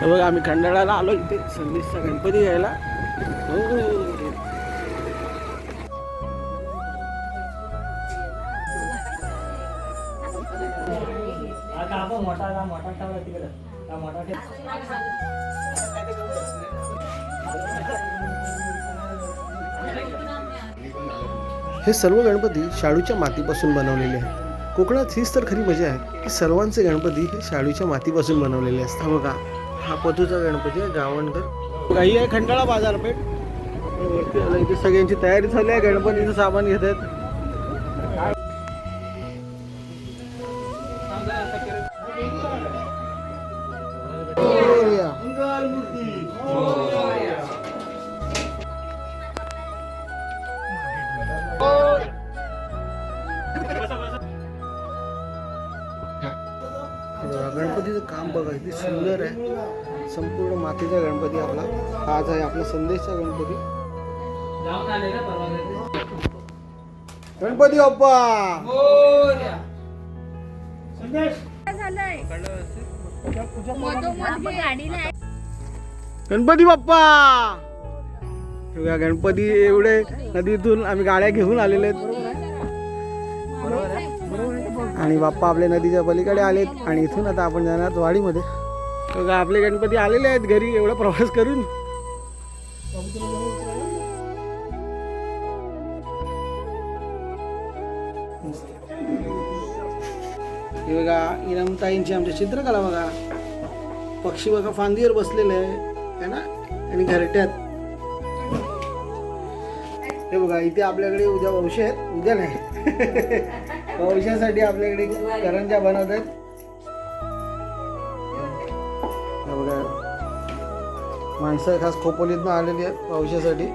तर बघा आम्ही खंडाळाला आलो इथे. संदेशचा गणपती घ्यायला. हो. हे सर्व गणपती शाडूच्या मातीपासून बनवलेले आहेत. कोकणात हीच तर खरी मजा आहे की सर्वांचे गणपती हे शाडूच्या मातीपासून बनवलेले असतात. बघा. हा पतूचा गणपती आहे गावणकर काही आहे खंडाळा बाजारपेठ वरती आलं इथे सगळ्यांची तयारी झाली आहे गणपतीचं सामान घेत आहेत गणपतीचं काम बघा किती सुंदर आहे. संपूर्ण मातीचा गणपती आपला. आज आहे आपला संदेशचा गणपती. गणपती बाप्पा! गणपती बाप्पा! हे गणपती एवढे नदीतून आम्ही गाड्या घेऊन आलेले आहेत बरोबर आहे? आणि बाप्पा आपल्या नदीच्या पलीकडे आलेत आणि इथून आता आपण जाणार वाडीमध्ये. बघा आपले गणपती आलेले आहेत घरी एवढा प्रवास करून. हे बघा इरमताईंची आमच्या चित्रकला बघा. पक्षी बघा फांदीवर बसलेले आहे ना? आणि घरट्यात. हे बघा इथे आपल्याकडे उद्या वंश आहेत उद्या नाही. पावशासाठी आपल्याकडे करंजा बनवत आहेत. माणसं खास खोपोलीतनं आलेली आहेत पावशासाठी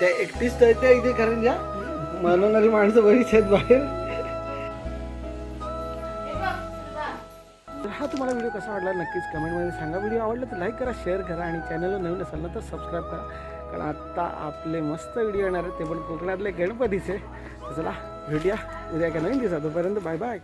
त्या एकटीच तर त्या इथे करंजा. बनवणारी माणसं बरीच आहेत बाहेर. तर हा तुम्हाला व्हिडिओ कसा वाटला नक्कीच कमेंटमध्ये सांगा. व्हिडिओ आवडला तर लाईक करा शेअर करा आणि चॅनलला नवीन असाल ना तर सबस्क्राईब करा. कारण आत्ता आपले मस्त व्हिडिओ येणार आहेत. ते पण कोकणातले गणपतीचे. चला भेटूया उद्या एका नवीन दिवसा तोपर्यंत बाय बाय.